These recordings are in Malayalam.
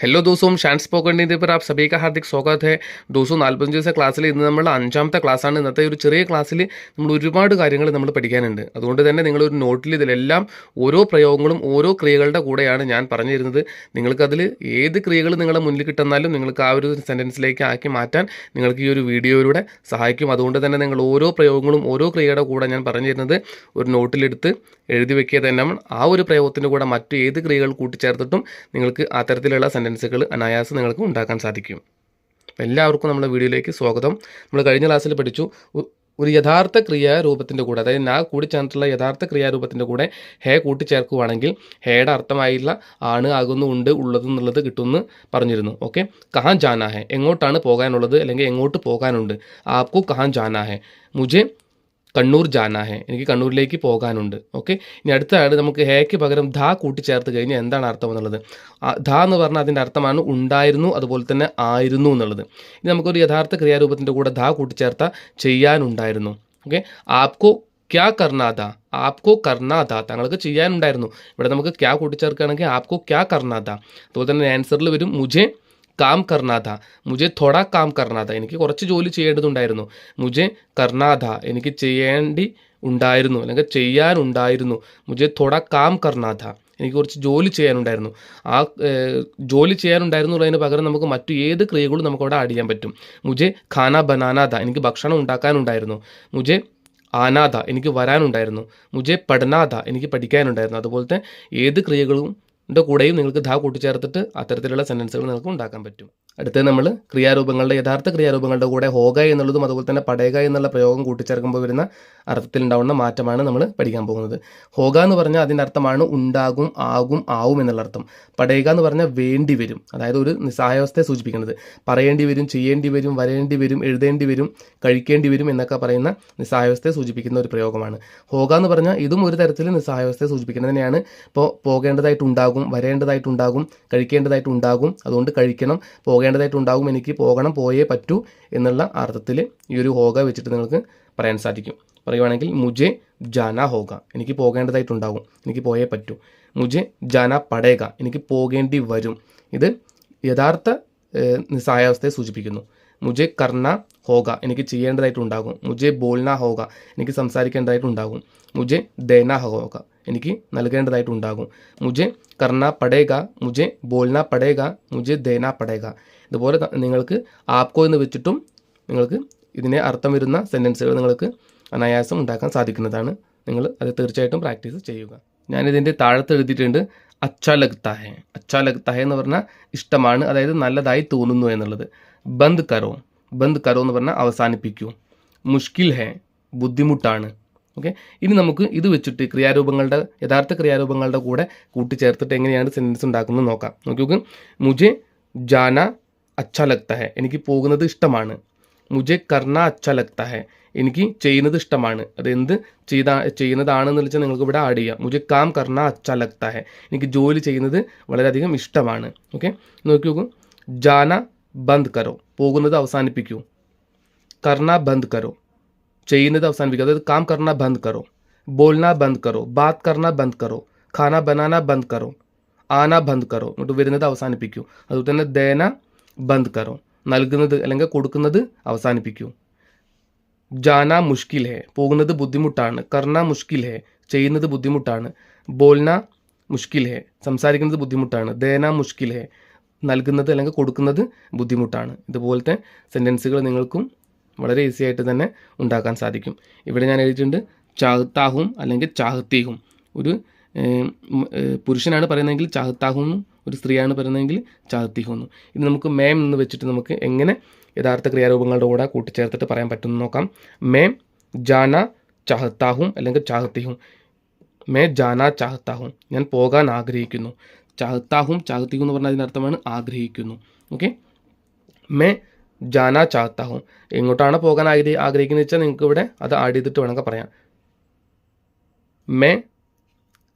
ഹലോ ദിവസവും ഷാൻസ് ഇന്ത്യ പേർ ആപ്പ് സഭയ്ക്ക് ഹാർദിക് സ്വാഗത് ദോസോ നാൽപ്പത്തഞ്ച് ദിവസത്തെ ക്ലാസ്സിൽ ഇന്ന് നമ്മൾ അഞ്ചാമത്തെ ക്ലാസ്സാണ് ഇന്നത്തെ ഒരു ചെറിയ ക്ലാസ്സിൽ നമ്മൾ ഒരുപാട് കാര്യങ്ങൾ നമ്മൾ പഠിക്കാനുണ്ട് അതുകൊണ്ട് തന്നെ നിങ്ങളൊരു നോട്ടിൽ ഇതിലെല്ലാം ഓരോ പ്രയോഗങ്ങളും ഓരോ ക്രിയകളുടെ കൂടെയാണ് ഞാൻ പറഞ്ഞു തരുന്നത് നിങ്ങൾക്കതിൽ ഏത് ക്രിയകൾ നിങ്ങളുടെ മുന്നിൽ കിട്ടുന്നാലും നിങ്ങൾക്ക് ആ ഒരു സെന്റൻസിലേക്ക് ആക്കി മാറ്റാൻ നിങ്ങൾക്ക് ഈ ഒരു വീഡിയോയിലൂടെ സഹായിക്കും। അതുകൊണ്ട് തന്നെ നിങ്ങൾ ഓരോ പ്രയോഗങ്ങളും ഓരോ ക്രിയയുടെ കൂടെ ഞാൻ പറഞ്ഞു തരുന്നത് ഒരു നോട്ടിലെടുത്ത് എഴുതി വെക്കുക തന്നെ ആ ഒരു പ്രയോഗത്തിന്റെ കൂടെ മറ്റു ഏത് ക്രിയകൾ കൂട്ടിച്ചേർത്തിട്ടും നിങ്ങൾക്ക് അത്തരത്തിലുള്ള സെന്റൻസുകൾ അനായാസം നിങ്ങൾക്ക് ഉണ്ടാക്കാൻ സാധിക്കും. എല്ലാവർക്കും നമ്മുടെ വീഡിയോയിലേക്ക് സ്വാഗതം. നമ്മൾ കഴിഞ്ഞ ക്ലാസ്സിൽ പഠിച്ചു. ഒരു യഥാർത്ഥ ക്രിയാരൂപത്തിന്റെ കൂടെ അതായത് നാ കൂടിച്ചേർന്നിട്ടുള്ള യഥാർത്ഥ ക്രിയാരൂപത്തിന്റെ കൂടെ ഹേ കൂട്ടിച്ചേർക്കുകയാണെങ്കിൽ ഹേയുടെ അർത്ഥമായുള്ള ആണ് ആകുന്നു ഉണ്ട് ഉള്ളത് എന്നുള്ളത് കിട്ടുമെന്ന് പറഞ്ഞിരുന്നു. ഓക്കെ? കഹാൻ ജാനാ ഹേ എങ്ങോട്ടാണ് പോകാനുള്ളത്? അല്ലെങ്കിൽ എങ്ങോട്ട് പോകാനുണ്ട്? ആപ്കു കഹാൻ ജാനാ ഹേ മുझे കണ്ണൂർ ജാനാ ഹെ. എനിക്ക് കണ്ണൂരിലേക്ക് പോകാനുണ്ട്. ഓക്കെ? ഇനി അടുത്തതായിട്ട് നമുക്ക് ഹേക്ക് പകരം ധാ കൂട്ടിച്ചേർത്ത് കഴിഞ്ഞാൽ എന്താണ് അർത്ഥം എന്നുള്ളത് ധാ എന്ന് പറഞ്ഞാൽ അതിന്റെ അർത്ഥമാണ് ഉണ്ടായിരുന്നു അതുപോലെ തന്നെ ആയിരുന്നു എന്നുള്ളത്. ഇനി നമുക്കൊരു യഥാർത്ഥ ക്രിയാരൂപത്തിന്റെ കൂടെ ധാ കൂട്ടിച്ചേർത്ത ചെയ്യാനുണ്ടായിരുന്നു. ഓക്കെ? ആപ്കോ ക്യാ കർണാഥ ആപ്കോ കർണാഥ താങ്കൾക്ക് ചെയ്യാനുണ്ടായിരുന്നു. ഇവിടെ നമുക്ക് ക്യാ കൂട്ടിച്ചേർക്കുകയാണെങ്കിൽ ആപ്കോ ക്യാ കർണാഥ അതുപോലെ തന്നെ ആൻസറിൽ വരും മുझे കാം കർണാഥ മുജെ തൊട കാം കർണാഥ എനിക്ക് കുറച്ച് ജോലി ചെയ്യേണ്ടതുണ്ടായിരുന്നു। മുജെ കർണാഥ എനിക്ക് ചെയ്യേണ്ടി ഉണ്ടായിരുന്നു അല്ലെങ്കിൽ ചെയ്യാനുണ്ടായിരുന്നു മുജെ തൊട കാം കർണാഥ എനിക്ക് കുറച്ച് ജോലി ചെയ്യാനുണ്ടായിരുന്നു. ആ ജോലി ചെയ്യാനുണ്ടായിരുന്നു എന്നുള്ളതിന് പകരം നമുക്ക് മറ്റു ഏത് ക്രിയകളും നമുക്ക് അവിടെ ആഡ് ചെയ്യാൻ പറ്റും. മുജെ ഖാന ബനാനാഥ എനിക്ക് ഭക്ഷണം ഉണ്ടാക്കാനുണ്ടായിരുന്നു. മുജെ ആനാഥ എനിക്ക് വരാനുണ്ടായിരുന്നു. മുജെ പഠനാഥ എനിക്ക് പഠിക്കാനുണ്ടായിരുന്നു. അതുപോലത്തെ ഏത് ക്രിയകളും കൂടെയും നിങ്ങൾക്ക് ധാ കൂട്ടിച്ചേർത്തിട്ട് അത്തരത്തിലുള്ള സെന്റൻസുകൾ നിങ്ങൾക്ക് ഉണ്ടാക്കാൻ പറ്റും. അടുത്തത് നമ്മൾ ക്രിയാരൂപങ്ങളുടെ യഥാർത്ഥ ക്രിയാരൂപങ്ങളുടെ കൂടെ ഹോഗ എന്നുള്ളതും അതുപോലെ തന്നെ പടേക എന്നുള്ള പ്രയോഗം കൂട്ടിച്ചേർക്കുമ്പോൾ വരുന്ന അർത്ഥത്തിലുണ്ടാവുന്ന മാറ്റമാണ് നമ്മൾ പഠിക്കാൻ പോകുന്നത്. ഹോഗ എന്ന് പറഞ്ഞാൽ അതിന്റെ അർത്ഥമാണ് ഉണ്ടാകും ആകും ആവും എന്നുള്ള അർത്ഥം. പടേക എന്ന് പറഞ്ഞാൽ വേണ്ടി വരും. അതായത് ഒരു നിസ്സഹായാവസ്ഥയെ സൂചിപ്പിക്കുന്നത്. പറയേണ്ടി വരും ചെയ്യേണ്ടി വരും വരേണ്ടി വരും എഴുതേണ്ടി വരും കഴിക്കേണ്ടി വരും എന്നൊക്കെ പറയുന്ന നിസ്സഹായാവസ്ഥയെ സൂചിപ്പിക്കുന്ന ഒരു പ്രയോഗമാണ്. ഹോഗ എന്ന് പറഞ്ഞാൽ ഇതും ഒരു തരത്തിൽ നിസ്സഹായാവസ്ഥയെ സൂചിപ്പിക്കുന്നത് തന്നെയാണ്. ഇപ്പോൾ പോകേണ്ടതായിട്ടുണ്ടാകും വരേണ്ടതായിട്ടുണ്ടാകും കഴിക്കേണ്ടതായിട്ടുണ്ടാകും. അതുകൊണ്ട് കഴിക്കണം പോകേണ്ടതായിട്ടുണ്ടാകും എനിക്ക് പോകണം പോയേ പറ്റൂ എന്നുള്ള അർത്ഥത്തിൽ ഈ ഒരു ഹോഗ വെച്ചിട്ട് നിങ്ങൾക്ക് പറയാൻ സാധിക്കും. പറയുവാണെങ്കിൽ മുജെ ജാന ഹോഗ എനിക്ക് പോകേണ്ടതായിട്ടുണ്ടാകും എനിക്ക് പോയേ പറ്റൂ. മുജെ ജാന പടേക എനിക്ക് പോകേണ്ടി വരും. ഇത് യഥാർത്ഥ നിസ്സഹായാവസ്ഥയെ സൂചിപ്പിക്കുന്നു. മുജെ കർണ ഹോഗ എനിക്ക് ചെയ്യേണ്ടതായിട്ടുണ്ടാകും. മുജെ ബോൾന ഹോഗ എനിക്ക് സംസാരിക്കേണ്ടതായിട്ടുണ്ടാകും. മുജെ ദേന ഹോഗ എനിക്ക് നൽകേണ്ടതായിട്ടുണ്ടാകും മുജെ കർണ പടേക മുജെ ബോൽന പടേക മുജെ ദേന പടേക ഇതുപോലെ നിങ്ങൾക്ക് ആപ്കോ എന്ന് വെച്ചിട്ടും നിങ്ങൾക്ക് ഇതിനെ അർത്ഥം വരുന്ന സെന്റൻസുകൾ നിങ്ങൾക്ക് അനായാസം ഉണ്ടാക്കാൻ സാധിക്കുന്നതാണ്. നിങ്ങൾ അത് തീർച്ചയായിട്ടും പ്രാക്ടീസ് ചെയ്യുക. ഞാനിതിന്റെ താഴത്ത് എഴുതിയിട്ടുണ്ട് അച്ഛാ ലഗ്താ ഹെ അച്ഛാ ലഗ്താ ഹെ എന്ന് പറഞ്ഞാൽ ഇഷ്ടമാണ് അതായത് നല്ലതായി തോന്നുന്നു എന്നുള്ളത്. ബന്ദ് കരോ. ബന്ദ് കരോ എന്ന് പറഞ്ഞാൽ അവസാനിപ്പിക്കൂ. മുഷ്കിൽ ഹെ ബുദ്ധിമുട്ടാണ്. ഓക്കെ ഇനി നമുക്ക് ഇത് വെച്ചിട്ട് ക്രിയാരൂപങ്ങളുടെ യഥാർത്ഥ ക്രിയാരൂപങ്ങളുടെ കൂടെ കൂട്ടിച്ചേർത്തിട്ട് എങ്ങനെയാണ് സെന്റൻസ് ഉണ്ടാക്കുന്നത് നോക്കാം. നോക്കി നോക്ക്. മുജെ ജാന അച്ഛാ ലഗ്താ ഹെ എനിക്ക് പോകുന്നത് ഇഷ്ടമാണ്. മുജെ കർണ അച്ഛാ ലഗ്താ ഹെ എനിക്ക് ചെയ്യുന്നത് ഇഷ്ടമാണ്. അത് എന്ത് ചെയ്താ ചെയ്യുന്നതാണെന്ന് വെച്ചാൽ നിങ്ങൾക്ക് ഇവിടെ ആഡ് ചെയ്യാം. മുജെ കാം കർണ അച്ഛാ ലഗ്താ ഹെ എനിക്ക് ജോലി ചെയ്യുന്നത് വളരെയധികം ഇഷ്ടമാണ്. ഓക്കെ നോക്കി നോക്കൂ. ജാന ബന്ദ് കരോ. പോകുന്നത് അവസാനിപ്പിക്കൂ. കർണ ബന്ദ് കരോ. ചെയ്യുന്നത് അവസാനിപ്പിക്കുക. അതായത് കാം കർണ ബന്ദ് കരോ ബോൾന ബന്ദ് കരോ ബാത് കർണ ബന്ദ് കരോ ഖാന ബനാന ബന്ദ് കരോ ആന ബന്ദ് കരോ എന്നിട്ട് വരുന്നത് അവസാനിപ്പിക്കൂ. അതുപോലെ തന്നെ ദേന ബന്ദ് കരോ നൽകുന്നത് അല്ലെങ്കിൽ കൊടുക്കുന്നത് അവസാനിപ്പിക്കൂ. ജാന മുഷ്കിൽ ഹെ പോകുന്നത് ബുദ്ധിമുട്ടാണ്. കർണ മുഷ്കിൽ ഹെ ചെയ്യുന്നത് ബുദ്ധിമുട്ടാണ്. ബോൾന മുഷ്കിൽ ഹെ സംസാരിക്കുന്നത് ബുദ്ധിമുട്ടാണ്. ദേന മുഷ്കിൽ ഹെ നൽകുന്നത് അല്ലെങ്കിൽ കൊടുക്കുന്നത് ബുദ്ധിമുട്ടാണ്. ഇതുപോലത്തെ സെന്റൻസുകൾ നിങ്ങൾക്കും വളരെ ഈസി ആയിട്ട് തന്നെ ഉണ്ടാക്കാൻ സാധിക്കും. ഇവിടെ ഞാൻ എഴുതിയിട്ടുണ്ട് ചാഹത്താഹും അല്ലെങ്കിൽ ചാഹത്തീഹും ഒരു പുരുഷനാണ് പറയുന്നതെങ്കിൽ ചാഹത്താഹും എന്നും ഒരു സ്ത്രീയാണ് പറയുന്നതെങ്കിൽ ചാഹത്തീഹും എന്നും. ഇത് നമുക്ക് മേം എന്ന് വെച്ചിട്ട് നമുക്ക് എങ്ങനെ യഥാർത്ഥ ക്രിയാരൂപങ്ങളുടെ കൂടെ കൂട്ടിച്ചേർത്തിട്ട് പറയാൻ പറ്റുമെന്ന് നോക്കാം. മേം ജാന ചാഹത്താഹും അല്ലെങ്കിൽ ചാഹത്തിഹും മേ ജാന ചാഹത്താഹും ഞാൻ പോകാൻ ആഗ്രഹിക്കുന്നു. ചാഹത്താഹും ചാഹത്തിഹും എന്ന് പറഞ്ഞാൽ അതിന്റെ അർത്ഥമാണ് ആഗ്രഹിക്കുന്നു. ഓക്കെ? മേ ജാന ചാഹത്താഹും എങ്ങോട്ടാണ് പോകാൻ ആഗ്രഹി ആഗ്രഹിക്കുന്നത് വെച്ചാൽ നിങ്ങൾക്ക് ഇവിടെ അത് ആഡ് ചെയ്തിട്ട് വേണമെങ്കിൽ പറയാം മേ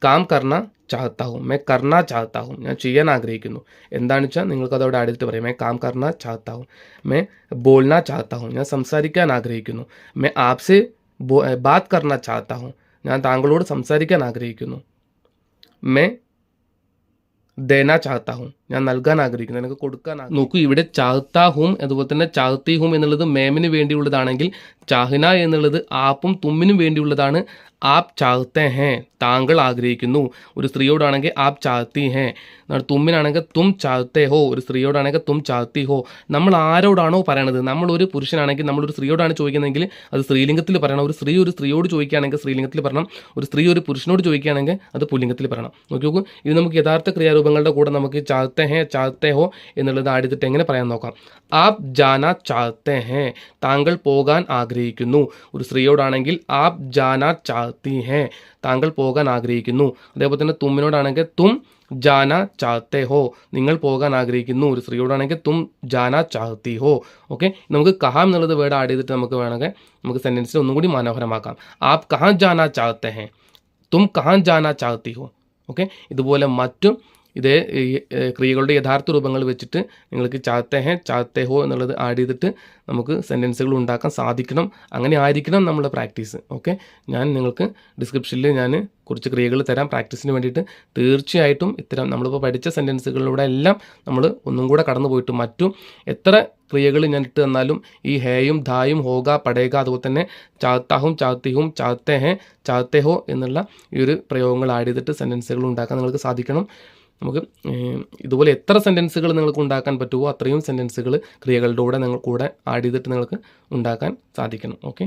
കാം കർണ ചാഹത്താഹും മേ കർണ ചാഹത്താഹും ഞാൻ ചെയ്യാൻ ആഗ്രഹിക്കുന്നു എന്താണെന്ന് വെച്ചാൽ നിങ്ങൾക്ക് അതവിടെ ആഡ് ചെയ്തിട്ട് പറയാം മേ കാം കർണ ചാഹത്താഹും മേ ബോൾന ചാഹത്താഹും ഞാൻ സംസാരിക്കാൻ ആഗ്രഹിക്കുന്നു മേ ആപ്സെ ബോ ബാത് കർണ ചാഹത്താഹും ഞാൻ താങ്കളോട് സംസാരിക്കാൻ ആഗ്രഹിക്കുന്നു മേ ദേന ചാഹത്താഹും ഞാൻ നൽകാൻ ആഗ്രഹിക്കുന്നു എനിക്ക് കൊടുക്കാൻ നോക്കൂ ഇവിടെ ചാഹ്താ ഹും അതുപോലെ തന്നെ ചാഹ്തി ഹും എന്നുള്ളത് മേമിന് വേണ്ടിയുള്ളതാണെങ്കിൽ ചാഹ്ന എന്നുള്ളത് ആപ്പും തുമ്മിനും വേണ്ടിയുള്ളതാണ്. ആപ് ചാഹത്തെ ഹേ താങ്കൾ ആഗ്രഹിക്കുന്നു. ഒരു സ്ത്രീയോടാണെങ്കിൽ ആപ് ചാഹത്തി ഹേ. തുമ്മിനാണെങ്കിൽ തും ചാഹത്തെ ഹോ ഒരു സ്ത്രീയോടാണെങ്കിൽ തും ചാഹത്തി ഹോ. നമ്മൾ ആരോടാണോ പറയണത്? നമ്മൾ ഒരു പുരുഷനാണെങ്കിൽ നമ്മളൊരു സ്ത്രീയോടാണ് ചോദിക്കുന്നതെങ്കിൽ അത് സ്ത്രീലിംഗത്തിൽ പറയണം. ഒരു സ്ത്രീ ഒരു സ്ത്രീയോട് ചോദിക്കുകയാണെങ്കിൽ സ്ത്രീലിംഗത്തിൽ പറയണം. ഒരു സ്ത്രീ ഒരു പുരുഷനോട് ചോദിക്കുകയാണെങ്കിൽ അത് പുല്ലിംഗത്തിൽ പറയണം. നോക്കി നോക്കൂ ഇത് നമുക്ക് യഥാർത്ഥ ക്രിയാരൂപങ്ങളുടെ കൂടെ നമുക്ക് ചാഹത്തെ ഹേ ചാഹത്തെ ഹോ എന്നുള്ളത് ആടിത്തിട്ട് എങ്ങനെ പറയാൻ നോക്കാം ആപ് ജാന ചാഹത്തെ ഹേ താങ്കൾ പോകാൻ ആഗ്രഹിക്കുന്നു ഒരു സ്ത്രീയോടാണെങ്കിൽ ആപ് ജാന ചാഹത്തി ഹേ താങ്കൾ പോകാൻ ആഗ്രഹിക്കുന്നു അതേപോലെ തന്നെ തുമ്മിനോടാണെങ്കിൽ തും ജാന ചാഹത്തെ ഹോ നിങ്ങൾ പോകാൻ ആഗ്രഹിക്കുന്നു ഒരു സ്ത്രീയോടാണെങ്കിൽ തും ജാന ചാഹത്തി ഹോ ഓക്കെ നമുക്ക് കഹാം എന്നുള്ളത് വേർഡ് ആഡ് ചെയ്തിട്ട് നമുക്ക് വേണമെങ്കിൽ നമുക്ക് സെന്റൻസിൽ ഒന്നും കൂടി മനോഹരമാക്കാം ആപ് കഹാ ജാന ചാഹത്തെ ഹേ തും കഹാൻ ജാന ചാഹത്തി ഹോ ഓക്കെ ഇതുപോലെ മറ്റും ഇതേ ക്രിയകളുടെ യഥാർത്ഥ രൂപങ്ങൾ വെച്ചിട്ട് നിങ്ങൾക്ക് ചാത്തെ ഹെ ചാത്തെ ഹോ എന്നുള്ളത് ആഡ് ചെയ്തിട്ട് നമുക്ക് സെന്റൻസുകൾ ഉണ്ടാക്കാൻ സാധിക്കണം. അങ്ങനെ ആയിരിക്കണം നമ്മുടെ പ്രാക്ടീസ് ഓക്കെ ഞാൻ നിങ്ങൾക്ക് ഡിസ്ക്രിപ്ഷനിൽ ഞാൻ കുറച്ച് ക്രിയകൾ തരാം. പ്രാക്ടീസിന് വേണ്ടിയിട്ട് തീർച്ചയായിട്ടും ഇത്തരം നമ്മളിപ്പോൾ പഠിച്ച സെന്റൻസുകളിലൂടെ എല്ലാം നമ്മൾ ഒന്നും കൂടെ കടന്നു പോയിട്ട് മറ്റും എത്ര ക്രിയകൾ ഞാൻ ഇട്ട് തന്നാലും ഈ ഹേയും ധായും ഹോഗ പടേക അതുപോലെ തന്നെ ചാത്താഹും ചാത്തിഹും ചാത്തേ ഹേ ചാത്തേ ഹോ എന്നുള്ള ഈ ഒരു പ്രയോഗങ്ങൾ ആഡ് ചെയ്തിട്ട് സെന്റൻസുകൾ ഉണ്ടാക്കാൻ നിങ്ങൾക്ക് സാധിക്കണം. നമുക്ക് ഇതുപോലെ എത്ര സെന്റൻസുകൾ നിങ്ങൾക്ക് ഉണ്ടാക്കാൻ പറ്റുമോ അത്രയും സെന്റൻസുകൾ ക്രിയകളുടെ കൂടെ നിങ്ങൾ കൂടെ ആഡ് ചെയ്തിട്ട് നിങ്ങൾക്ക് ഉണ്ടാക്കാൻ സാധിക്കണം. ഓക്കെ